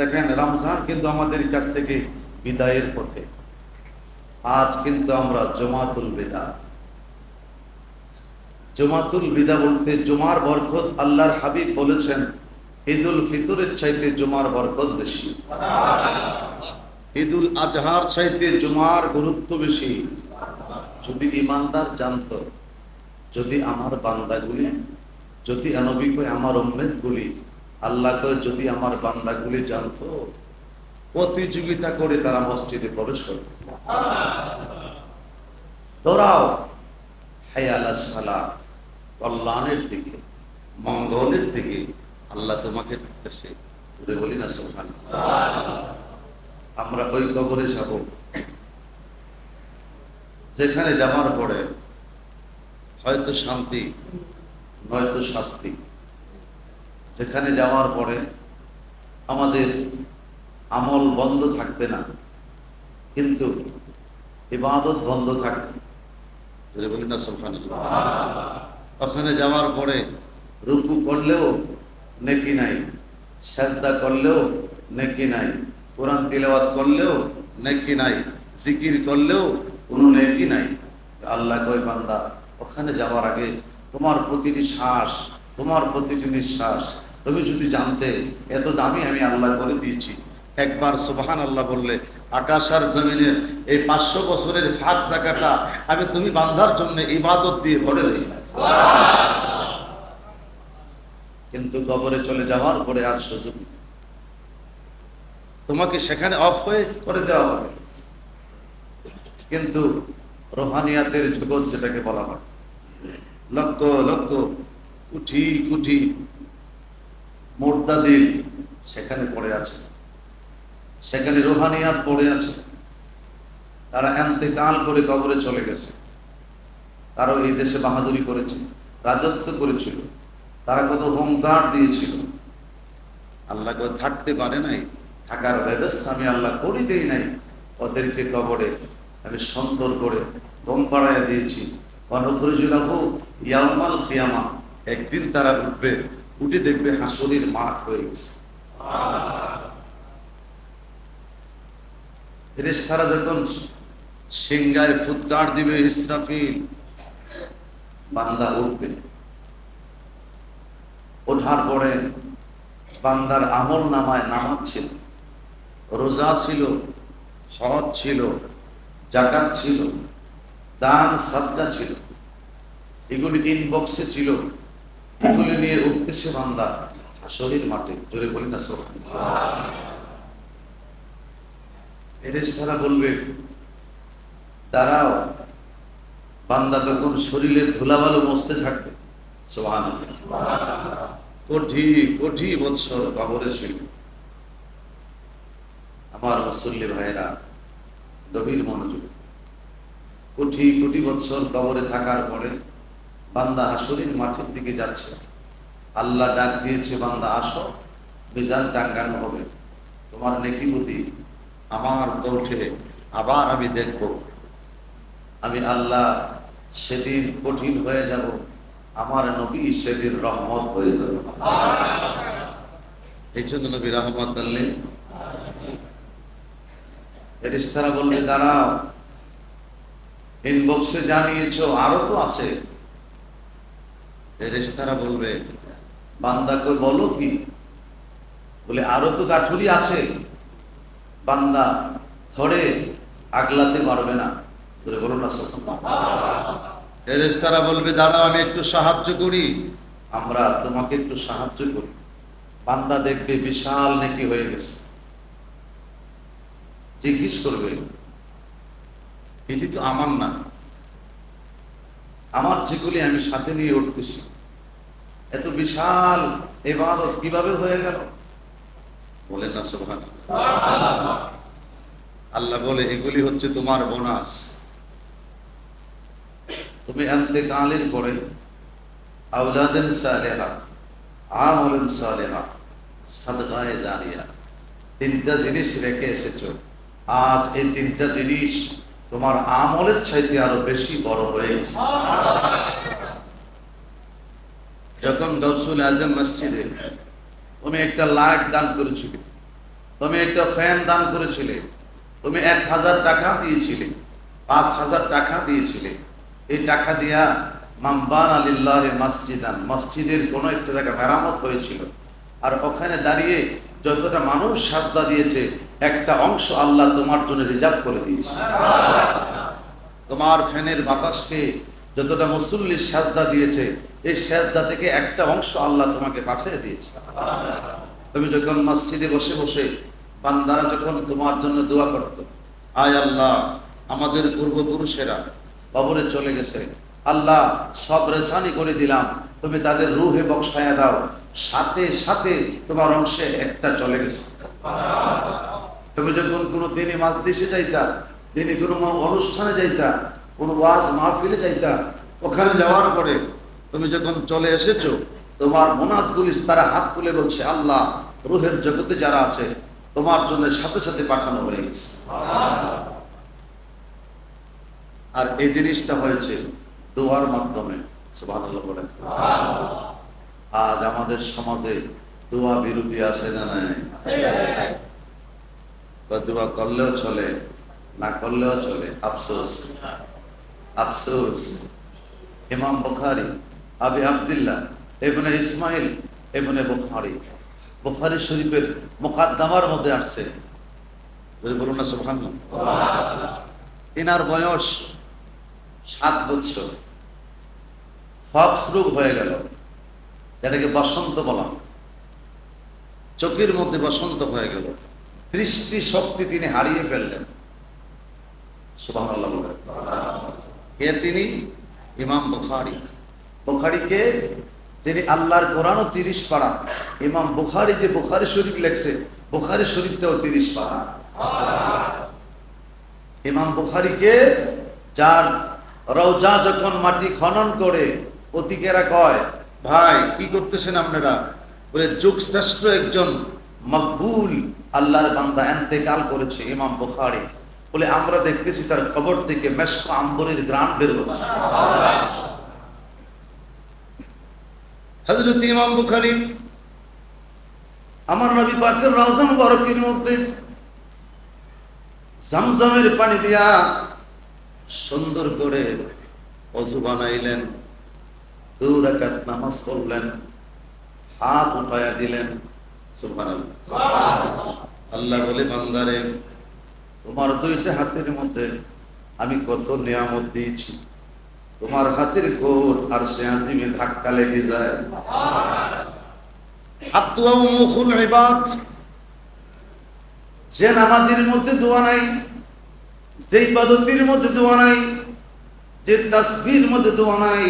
দেখেন, রমজান কিন্তু আমাদের কাছ থেকে বিদায়ের পথে। আজ কিন্তু আমরা জমাতুল বিদা। জমাতুল বিদা বলতে জুমার বরকত আল্লাহর হাবিব বলেছেন, ঈদুল ফিতরের চাইতে জুমার বরকত বেশি। ঈদুল আজহার চাইতে জুমার গুরুত্ব বেশি। যদি ইমানদার জানতো, যদি আমার বান্দাগুলি, যদি আনবিক আমার উম্মেদগুলি আল্লাহ কয়, যদি আমার বান্দাগুলি জানতো, প্রতিযোগিতা করে তারা মসজিদে প্রবেশ হায়ালা সালা কল্যাণের দিকে, মঙ্গলের দিকে আল্লাহ তোমাকে ডাকতেছে। বলে বলি না সোহান আমরা ওই কবরে যাব, যেখানে যাওয়ার পরে হয়তো শান্তি, নয়তো শাস্তি। যেখানে যাওয়ার পরে আমাদের আমল বন্ধ থাকবে না। কিন্তু ইবাদত বন্ধ থাকবে। ওখানে যাওয়ার পরে রুকু করলেও নেকি নাই, সাজদা করলেও নেকি নাই, কোরআন তিলাওয়াত করলেও নেকি নাই, জিকির করলেও কোনো নেকি নাই। আল্লাহ কয়, বান্দা, ওখানে যাওয়ার আগে তোমার প্রতিটি শ্বাস, তোমার প্রতিটি নিঃশ্বাস তুমি যদি জানতে, এত দামি আমি আল্লাহ করে দিয়েছি। একবার সুবহান আল্লাহ বললে, আকাশ আর জমিনের এই পাঁচশো বছরের ফাঁক জায়গাটা আমি তুমি বান্ধার জন্য ইবাদত দিয়ে ভরে দিই। কিন্তু কবরে চলে যাওয়ার পরে আর সুযোগ তোমাকে সেখানে অফ হয়ে করে দেওয়া হবে। কিন্তু রোহানিয়াতের জগৎ যেটাকে বলা হয়, লক্ষ লক্ষ কুঠি কুঠি মোর্দাদিল সেখানে পড়ে আছে। সেখানে রোহানিয়াত পড়ে আছে। তারা এন্তেকাল করে কবরে চলে গেছে। তারাও এই দেশে বাহাদুরি করেছে, রাজত্ব করেছিল। তারা কত হোমগার্ড দিয়েছিল। আল্লাহ থাকতে পারে নাই। থাকার ব্যবস্থা আমি আল্লাহ করি দেই নাই। ওদেরকে কবরে আমি সুন্দর করে গম পাড়াইয়া দিয়েছি। কনফরজুল্লাহ ইয়ামাল কিয়ামা। একদিন তারা উঠবে উঠে দেখবে হাসরির মাঠ হয়ে গেছে। ফেরেশতারা যখন সিংগায় ফুৎকার দিবে, ইসরাফিল, বান্দা উঠবে। ওঠার পরে বান্দার আমল নামায় নামাজ ছিল, রোজা ছিল হজ ছিল জাকাত ছিল, দান, সাদকা ছিল। এগুলি ইনবক্সে ছিল। এগুলি নিয়ে উঠতেছে বান্দা। জোরে বলি না সব। ফেরেশতারা বলবে, দাঁড়াও, বান্দা তখন শরীরের মস্তে থাকবে। সোহান কোটি বৎসর কবরে ছিল। আমার মুসল্লি ভাইয়েরা, গভীর মনোযোগ। কোটি কোটি বৎসর কবরে থাকার পরে বান্দা হাসরির মাঠের দিকে যাচ্ছে। আল্লাহ ডাক দিয়েছে, বান্দা, আসো। মিজান টাঙ্গানো হবে। তোমার নেকিমতি আমার কৌঠে আবার আমি দেখব। আমি আল্লাহ সেদিন কঠিন হয়ে যাব। আমার নবী সেদিন রহমত হয়ে যাবে। এই জন্য নবী রহমত আল্লেন ফেরিস্তারা বললে, দাঁড়াও। ইনবক্সে জানিয়েছো, আরও তো আছে। ফেরিস্তারা বলবে বান্দাকে বলো কি? বলে, আরও তো কাঠুরি আছে। বান্দা ধরে আগলাতে পারবে না। ধরে বলো না বলবে, দাঁড়াও, আমি একটু সাহায্য করি। আমরা তোমাকে একটু সাহায্য করি। বান্দা দেখবে বিশাল নেকি হয়ে গেছে। জিজ্ঞেস করবে, এটি তো আমার না। আমার যেগুলি আমি সাথে নিয়ে উঠতেছি এত বিশাল এবাদত কীভাবে হয়ে গেল? বলেন না সোহান আল্লাহ বলে, এগুলি হচ্ছে তোমার বোনাস। তুমি এন্তেকালের পরে আউলাদের সালেহা সালেহা জানিয়া তিনটা জিনিস রেখে এসেছ। আজ এই তিনটা জিনিস তোমার আমলের চাইতে আরও বেশি বড় হয়ে গেছে। যখন গৌসুল আজম মসজিদে তুমি একটা লাইট দান করেছিলে তুমি একটা ফ্যান দান করেছিলে তুমি এক হাজার টাকা দিয়েছিলে পাঁচ হাজার টাকা দিয়েছিলে এই টাকা দিয়া মাম্বান আলিল্লাহ মসজিদান মসজিদের কোনো একটা জায়গা মেরামত হয়েছিল। আর ওখানে দাঁড়িয়ে যতটা মানুষ সাজদা দিয়েছে একটা অংশ আল্লাহ তোমার জন্য রিজার্ভ করে দিয়েছে। তোমার ফ্যানের বাতাসকে যতটা মুসল্লির সাজদা দিয়েছে, এই সাজদা থেকে একটা অংশ আল্লাহ তোমাকে পাঠিয়ে দিয়েছে। তুমি যখন মসজিদে বসে বসে বান্দারা যখন তোমার জন্য দোয়া করত, আয় আল্লাহ, আমাদের পূর্বপুরুষেরা কবরে চলে গেছে। আল্লাহ, সব রেসানি করে দিলাম, তুমি তাদের রুহে বক্সায়া দাও। সাথে সাথে তোমার অংশে একটা চলে গেছে। তুমি যখন কোনো দিনে মাজলিসে যাইতা, দিনে কোনো অনুষ্ঠানে যাইতা কোনো ওয়াজ মাহফিলে যাইতা, ওখানে যাওয়ার পরে তুমি যখন চলে এসেছ, তোমার মোনাজগুলি তারা হাত তুলে বলছে, আল্লাহ, রুহের জগতে যারা আছে, তোমার জন্য সাথে সাথে পাঠানো হয়ে গেছে। আর এই জিনিসটা হয়েছে দোয়ার মাধ্যমে আজ আমাদের সমাজে দোয়া বিরোধী আছে না নাই? দোয়া করলেও চলে, না করলেও চলে, আফসোস। আফসোস। ইমাম বুখারি আবি আব্দুল্লাহ ইবনে ইসমাইল ইবনে বুখারি। বুখারি শরীফের মুকাদ্দামার মধ্যে আসছে। বলুন না সুবহানাল্লাহ। এনার বয়স সাত বছর। ফক্স রোগ হয়ে গেল। যেটাকে বসন্ত বলা চোখের মধ্যে বসন্ত হয়ে গেল। দৃষ্টি শক্তি তিনি হারিয়ে ফেললেন। বলেন। কে তিনি? ইমাম বুখারী। বুখারীকে যিনি আল্লাহর কোরআনও তিরিশ পাড়া। ইমাম বুখারি যে বুখারি শরীফ লেখছে, বুখারী শরীফটাও তিরিশ পাড়া। ইমাম বুখারীকে যার রওজা যখন মাটি খনন করে অতিকেরা কয়, ভাই, কি করতেছেন আপনারা? বলে যুগ শ্রেষ্ঠ একজন মকবুল আল্লাহর বান্দা এন্তেকাল করেছে ইমাম বুখারী। বলে আমরা দেখতেছি তার কবর থেকে মেশক আম্বরের গ্রাম বের হচ্ছে। হযরত ইমাম বুখারী আমার নবী পাকের রওজা মুবারকের মধ্যে জামজামের পানি দিয়া সুন্দর করে অজু বানাইলেন দু রাকাত নামাজ পড়লেন হাত উঠায়া দিলেন সুবহানাল্লাহ। আল্লাহ বলে বান্দারে তোমার দুইটা হাতের মধ্যে আমি কত নিয়ামত দিয়েছি। তোমার হাতের কোট আর সে আজিমে ধাক্কা লেগে যায়। যে নামাজের মধ্যে দোয়া নাই, যে ইবাদতির মধ্যে দোয়া নাই, যে তাসবির মধ্যে দোয়া নাই,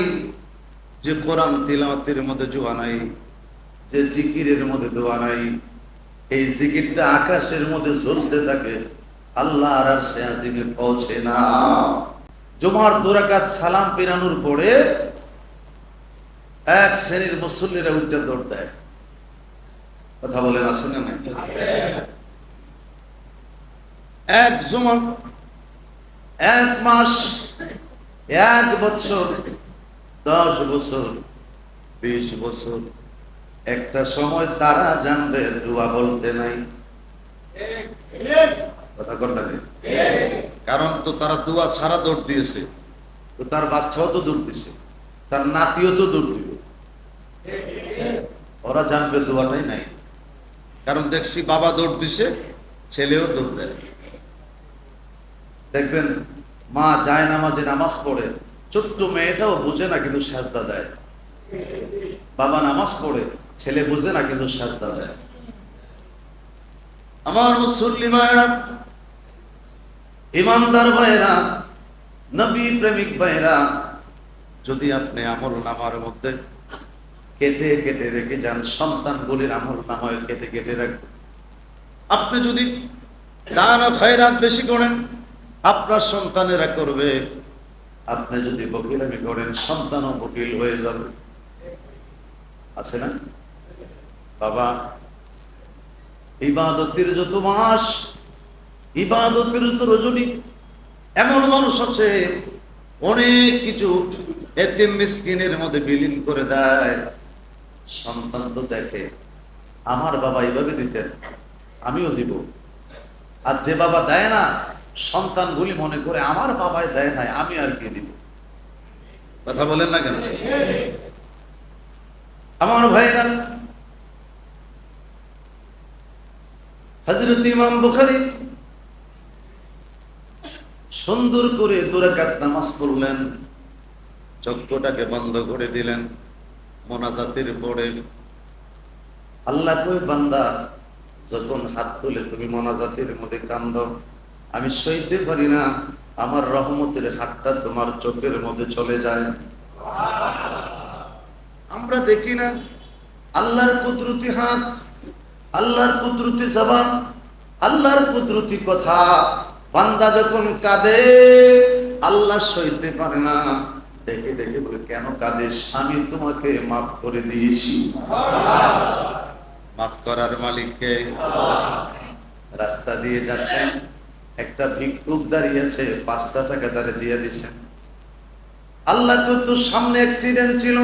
যে কোরআন তিলাওয়াতের মধ্যে দোয়া নাই, যে জিকিরের মধ্যে দোয়া নাই, এই জিকিরটা আকাশের মধ্যে জ্বলতে থাকে। আল্লাহ আর সে পৌঁছে না জমার দুরাকাত সালাম পেরানোর পরে এক শ্রেণির মুসল্লিরা উল্টে দৌড় দেয়। কথা বলেন, আছে না নাই? এক জমা, এক মাস, এক বছর, দশ বছর, বিশ বছর। একটা সময় তারা জানবে, দোয়া বলতে নাই। কারণ তো তারা দোয়া ছাড়া দৌড় দিয়েছে। তো তার বাচ্চাও তো দৌড় দিছে। তার নাতিও তো দৌড় দিবে। ওরা জানবে দোয়াটাই নাই। কারণ দেখছি বাবা দৌড় দিছে, ছেলেও দৌড় দেয়। দেখবেন, মা যায় নামাজে, নামাজ পড়ে। ছোট্ট মেয়েটাও বুঝে না কিন্তু সাজদা দেয়। বাবা নামাজ পড়ে, ছেলে বুঝে না কিন্তু সাজদা দেয়। আমার মুসল্লি মায়েরা ইমানদার ভাইরা নবী প্রেমিক ভাইরা যদি আপনি আমল নামার মধ্যে কেটে কেটে রেখে যান, সন্তানগুলির আমল নামায় কেটে কেটে রাখবেন। আপনি যদি দান খয়রাত বেশি করেন, আপনার সন্তানেরা করবে। আপনি যদি বকিলামি করেন, সন্তানও বকিল হয়ে যাবে। আছে না? বাবা, ইবাদতের যত মাস ইবাদতের যত রজনী। এমন মানুষ আছে, অনেক কিছু মিসকিনের মধ্যে বিলীন করে দেয়। সন্তান তো দেখে, আমার বাবা এইভাবে দিতেন, আমিও দিব। আর যে বাবা দেয় না, সন্তানগুলি মনে করে আমার বাবাই দেয় নাই, আমি আর কি দিব? কথা বলেন না কেন? আমার ভাইরা হজরত ইমাম বুখারী সুন্দর করে দুরাকাত নামাজ পড়লেন। চক্ষুটাকে বন্ধ করে দিলেন, মোনাজাতের পরে। আল্লাহ কই, বান্দা, যখন হাত তুলে তুমি মোনাজাতের মধ্যে কান্দ, আমি সইতে পারি না, আমার রহমতের হাতটা তোমার চোখের মধ্যে চলে যায়। আমরা দেখি না, আল্লাহর কুদরতি হাত, আল্লাহর কুদরতি জবান, আল্লাহর কুদরতি কথা। বান্দা যখন কাঁদে, আল্লাহ সইতে পারে না। দেখে দেখে বলে, কেন কাঁদিস? আমি তোমাকে মাফ করে দিয়েছি। মাফ করার মালিককে রাস্তা দিয়ে যাচ্ছেন। একটা ভিক্ষুক দাঁড়িয়ে আছে, পাঁচটা টাকা তারে দিয়ে দিছেন আল্লাহ তো তোর সামনে অ্যাক্সিডেন্ট ছিল।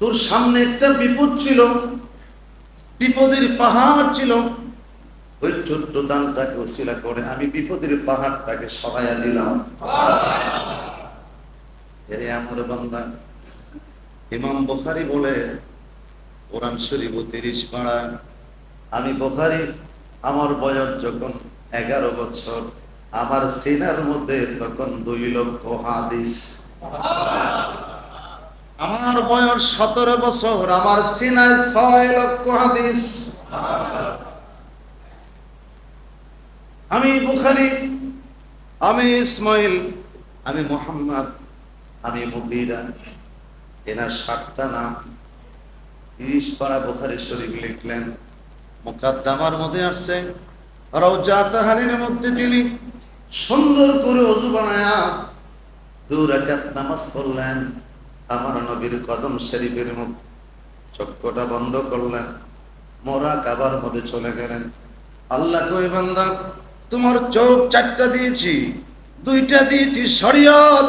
তোর সামনে একটা বিপদ ছিল। বিপদের পাহাড় ছিল। ওই ছোট্ট দানটাকে করে আমি বিপদের পাহাড়টাকে দিলাম। এরে আমার বান্দা, ইমাম বুখারী বলে, কোরআন শরীফ তিরিশ আমি বুখারী, আমার বয়স যখন এগারো বছর, আমার সিনার মধ্যে তখন দুই লক্ষ হাদিস। আমার বয়স সতেরো বছর, আমার সিনায় ছয় লক্ষ হাদিস। আমি বুখারি, আমি ইসমাইল, আমি মোহাম্মদ, আমি মুবিরা এনার সাতটা নাম তিরিশ পাড়া বুখারি শরীফ লিখলেন। মোকাদ্দামার মধ্যে আসছে। রওজা তাহারিনের মধ্যে তিনি সুন্দর করে অজু বানায়া দু রাকাত নামাজ পড়লেন। আমার নবীর কদম শরীফের মুখ চক্ষটা বন্ধ করলেন। মোরা কাবার মধ্যে চলে গেলেন। আল্লাহ কই বান্দা তোমার চোখ চারটা দিয়েছি, দুইটা দিয়েছি শরীয়ত,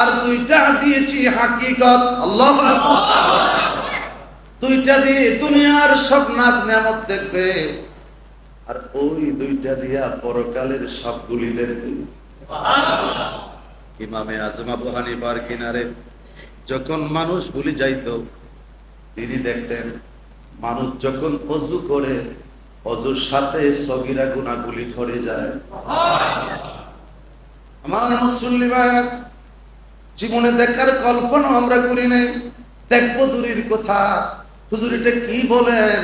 আর দুইটা দিয়েছি হাকিকত। আল্লাহ দুইটা দিয়ে দুনিয়ার সব নাচ নেমত দেখবে। আর ওই দুইটা দিয়া পরকালের সবগুলি দেখবে। ইমামে আজম আবু হানিফার কিনারে যখন মানুষ গুলি যাইত, তিনি দেখতেন, মানুষ যখন অজু করে অজুর সাথে সগিরা গুণাগুলি ধরে যায়। আমার মুসল্লি ভাইরা জীবনে দেখার কল্পনা আমরা করি নাই। দেখব দূরের কথা। হুজুর, এটা কি বলেন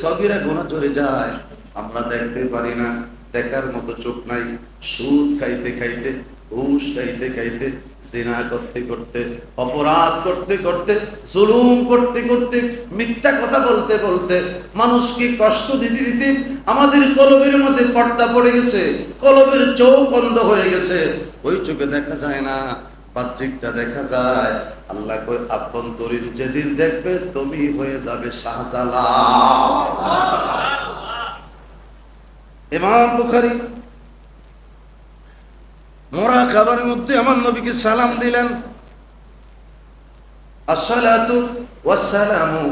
সগিরা গুণা চলে যায়। আমরা দেখতে পারি না। দেখার মতো চোখ নাই। সুদ খাইতে খাইতে ঘুষ খাইতে খাইতে, জিনা করতে করতে, অপরাধ করতে করতে, জুলুম করতে করতে, মিথ্যা কথা বলতে বলতে, মানুষকে কষ্ট দিতে দিতে আমাদের কলবের মধ্যে পর্দা পড়ে গেছে, কলবের চোখ বন্ধ হয়ে গেছে। ওই চোখে দেখা যায় না, বাহ্যিকটা দেখা যায়। আল্লাহ কই আভ্যন্তরীণ যেদিন দেখবে তুমি হয়ে যাবে শাহজালাল। ইমাম বুখারী মোরা খাবারের মধ্যে আমার নবীকে সালাম দিলেন। আসসালাতু ওয়াসসালামু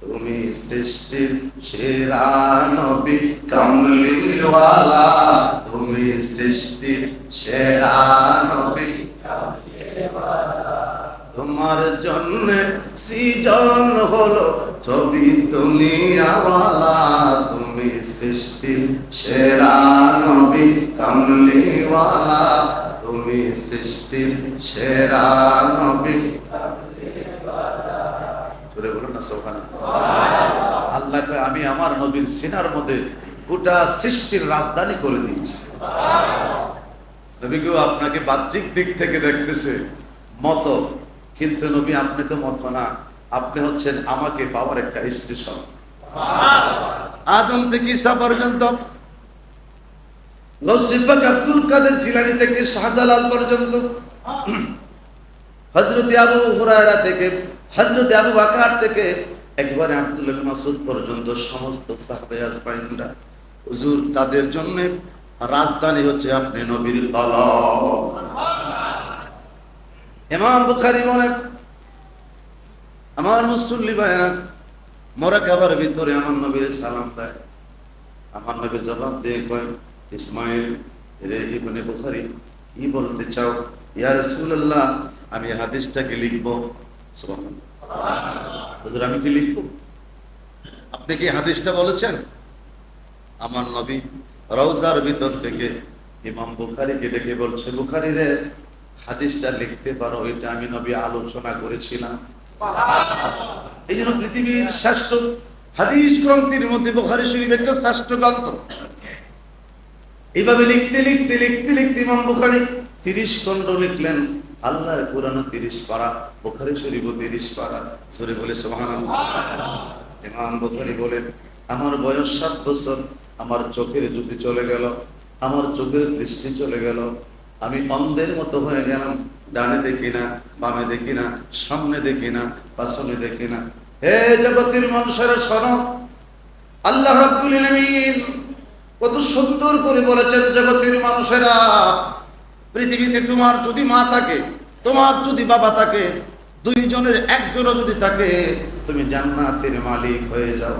তুমি সৃষ্টির সেরা নবী, কামলিওয়ালা। তুমি সৃষ্টির সেরা নবী তোমার জন্য সৃজন হলো ছবি তুমি সৃষ্টির সেরা নবী, কামলিওয়ালা, তুমি সেরা নবী বলুন না আমি আমার নবীর সিনার মধ্যে গোটা সৃষ্টির রাজধানী করে দিয়েছি। নবী কেউ আপনাকে বাহ্যিক দিক থেকে দেখতেছে, মত, কিন্তু নবী আপনি তো মত না। আপনি হচ্ছেন আমাকে পাওয়ার একটা স্টেশন আদম থেকে ঈসা পর্যন্ত নসিবাক আব্দুল কাদের জিলানি থেকে শাহজালাল পর্যন্ত হজরত আবু হুরায়রা থেকে হজরত আবু বাকার থেকে একবারে আব্দুল মাসুদ পর্যন্ত সমস্ত সাহাবে আজমাইনরা। হুজুর তাদের জন্য রাজধানী হচ্ছে আপনি নবীর কলম ইমাম বুখারী বলেন আমার মুসল্লি ভাইরা মরা কাবার ভিতরে আমার নবীর সালাম দেয়। আমার নবী জবাব দিয়ে কয়, ইসমাইল রে বুখারী, কি বলতে চাও? ইয়া রাসূলুল্লাহ, আমি হাদিসটাকে লিখব। আমি কি লিখব? আপনি কি হাদিসটা বলেছেন? আমার নবী রওজার ভিতর থেকে ইমাম বুখারীকে ডেকে বলছে, বুখারী রে, হাদিসটা লিখতে পারো, এটা আমি নবী আলোচনা করেছিলাম। এই জন্য পৃথিবীর শ্রেষ্ঠ হাদিস গ্রন্থের মধ্যে বুখারী শরীফ একটা শ্রেষ্ঠ গ্রন্থ। এইভাবে লিখতে লিখতে লিখতে লিখতে ইমাম তিরিশ খণ্ড লিখলেন। আল্লাহর তিরিশ পারা, বুখারী তিরিশ পারা। বলে সুবহানাল্লাহ। ইমাম বলেন, আমার বয়স সাত বছর, আমার চোখের জ্যোতি চলে গেল, আমার চোখের দৃষ্টি চলে গেল। আমি অন্ধের মতো হয়ে গেলাম ডানে দেখি না, বামে দেখি না, সামনে দেখি না, পাশনে দেখি না। হে জগতের মানুষেরা, শোনো। আল্লাহ রাব্বুল আলামিন কত সুন্দর করে বলেছেন জগতের মানুষেরা, পৃথিবীতে তোমার যদি মা থাকে, তোমার যদি বাবা থাকে, দুইজনের একজনও যদি থাকে, তুমি জান্নাতের মালিক হয়ে যাও।